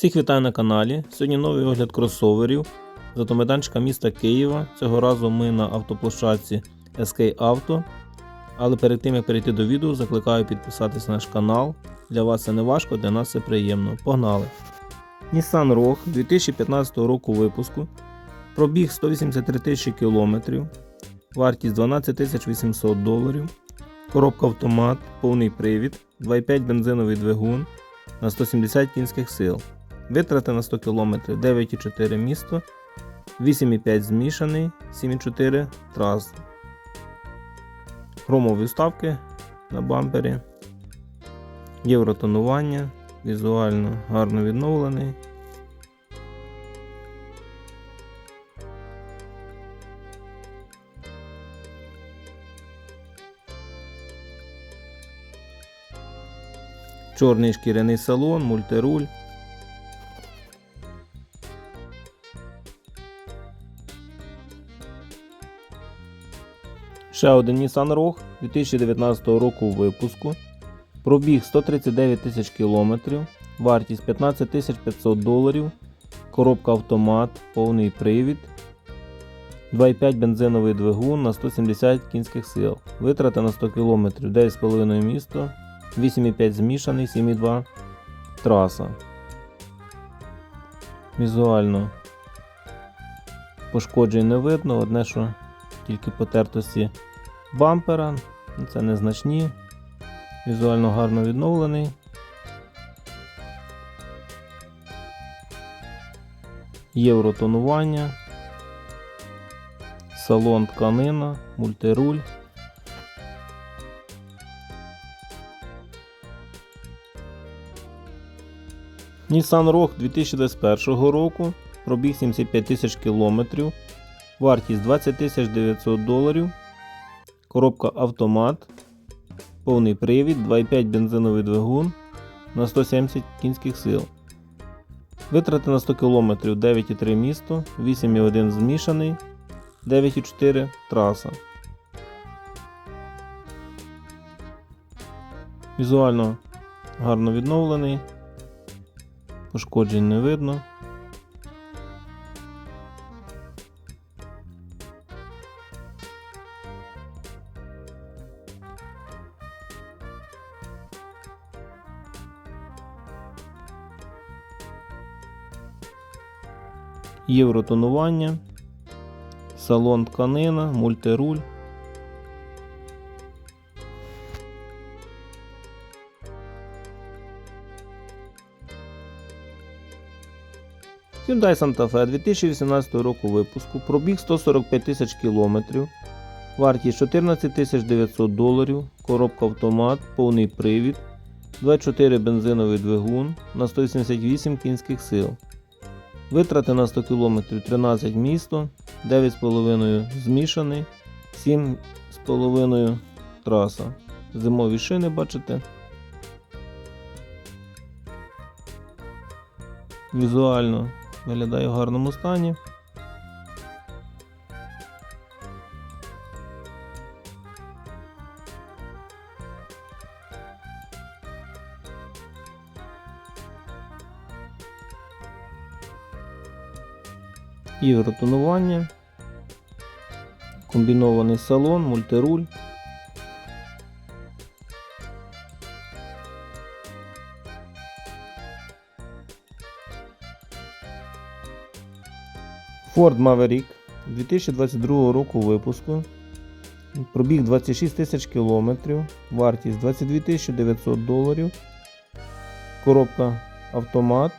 Всіх вітаю на каналі. Сьогодні новий огляд кросоверів з автомайданчика міста Києва. Цього разу ми на автоплощадці SK Auto. Але перед тим як перейти до відео, закликаю підписатись на наш канал. Для вас це не важко, для нас це приємно. Погнали! Nissan Rogue 2015 року випуску. Пробіг 183 тисячі кілометрів. Вартість 12 800 доларів. Коробка автомат, повний привід, 2,5 бензиновий двигун на 170 кінських сил. Витрати на 100 км 9,4 місто, 8,5 змішаний, 7,4 трас. Хромові вставки на бампері. Євротонування, візуально гарно відновлений. Чорний шкіряний салон, мультируль. Ще один Nissan Rogue 2019 року випуску. Пробіг 139 тисяч кілометрів, вартість 15 тисяч 500 доларів, коробка автомат, повний привід, 2,5 бензиновий двигун на 170 кінських сил. Витрати на 100 км 9,5 місто, 8,5 змішаний, 7,2 траса. Візуально пошкоджень не видно, одне, що тільки потертості бампера, це незначні, візуально гарно відновлений. Євротонування, салон тканина, мультируль. Nissan Rogue 2021 року, пробіг 75 тисяч кілометрів, вартість 20 тисяч 900 доларів, коробка автомат, повний привід, 2,5 бензиновий двигун на 170 кінських сил. Витрати на 100 км 9,3 місто, 8,1 змішаний, 9,4 траса. Візуально гарно відновлений. Пошкоджень не видно. Євротонування, салон тканина, мультируль. Hyundai Santa Fe 2018 року випуску, пробіг 145 тисяч кілометрів, вартість 14 900 доларів, коробка автомат, повний привід, 24 бензиновий двигун на 188 кінських сил. Витрати на 100 км 13 місто, 9,5 змішаний, 7,5 траса. Зимові шини бачите. Візуально виглядає в гарному стані. Євротонування, комбінований салон, мультируль. Ford Maverick 2022 року випуску. Пробіг 26 тисяч кілометрів, вартість 22 тисячі 900 доларів. Коробка автомат,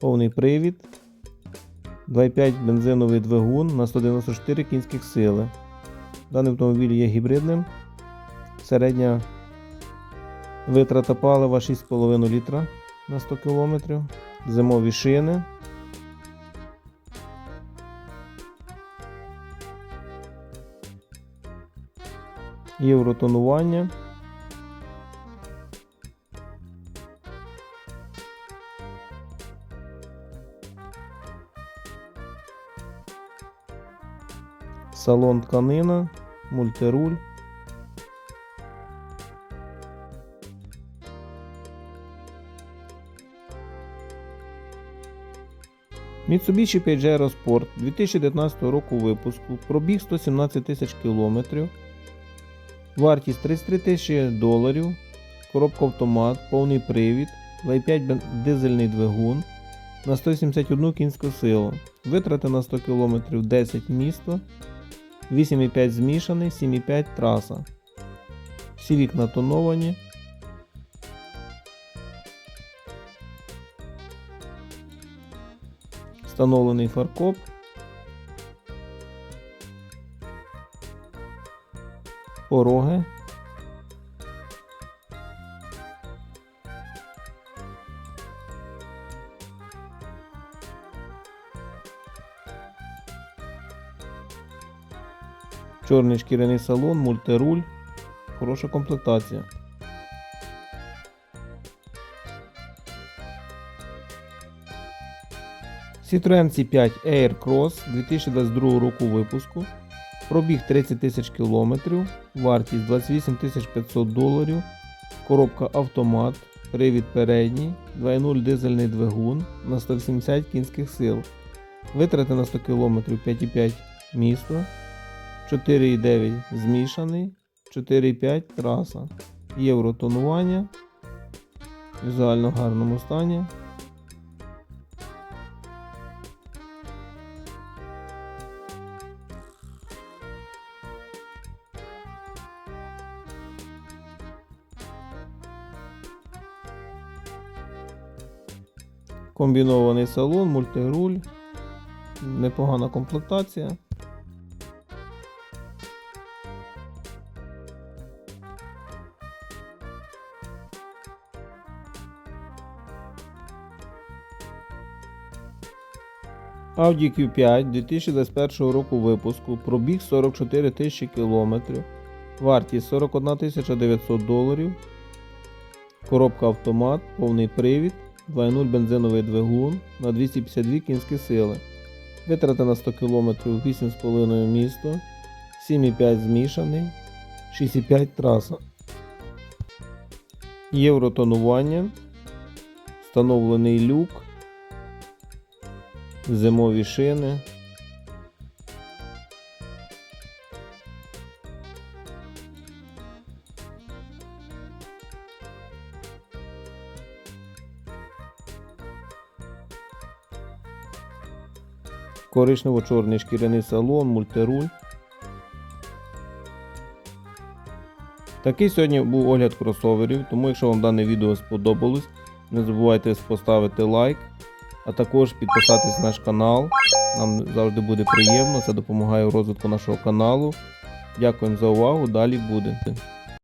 повний привід, 2,5 бензиновий двигун на 194 кінських сили. Даний автомобіль є гібридним. Середня витрата палива 6,5 літра на 100 км. Зимові шини. Євротонування. Салон тканина, мультируль. Mitsubishi Pajero Sport 2019 року випуску, пробіг 117 тисяч кілометрів, вартість 33 тисячі доларів, коробка автомат, повний привід, 2,5 бен- дизельний двигун на 171 кінську силу, витрати на 100 км 10 місто, 8,5 змішаний, 7,5 траса. Всі вікна тоновані. Встановлений фаркоп. Пороги. Чорний шкіряний салон, мультируль. Хороша комплектація. Citroen C5 Air Cross 2022 року випуску. Пробіг 30 тисяч кілометрів, вартість 28 500 доларів, коробка автомат, привід передній, 2.0 дизельний двигун на 170 кінських сил, витрати на 100 км 5,5 місто, 4,9 змішаний, 4,5 траса, євро тонування, в гарному стані. Комбінований салон, мультируль, непогана комплектація. Audi Q5 2021 року випуску, пробіг 44 тисячі кілометрів, вартість 41 тисяча 900 доларів, коробка автомат, повний привід, 2.0 бензиновий двигун на 252 кінські сили, витрати на 100 км 8,5 місто, 7,5 змішаний, 6,5 траса. Євротонування, встановлений люк, зимові шини. Коричнево-чорний шкіряний салон, мультируль. Такий сьогодні був огляд кросоверів, тому якщо вам дане відео сподобалось, не забувайте поставити лайк, а також підписатись на наш канал. Нам завжди буде приємно, це допомагає у розвитку нашого каналу. Дякуємо за увагу, далі буде.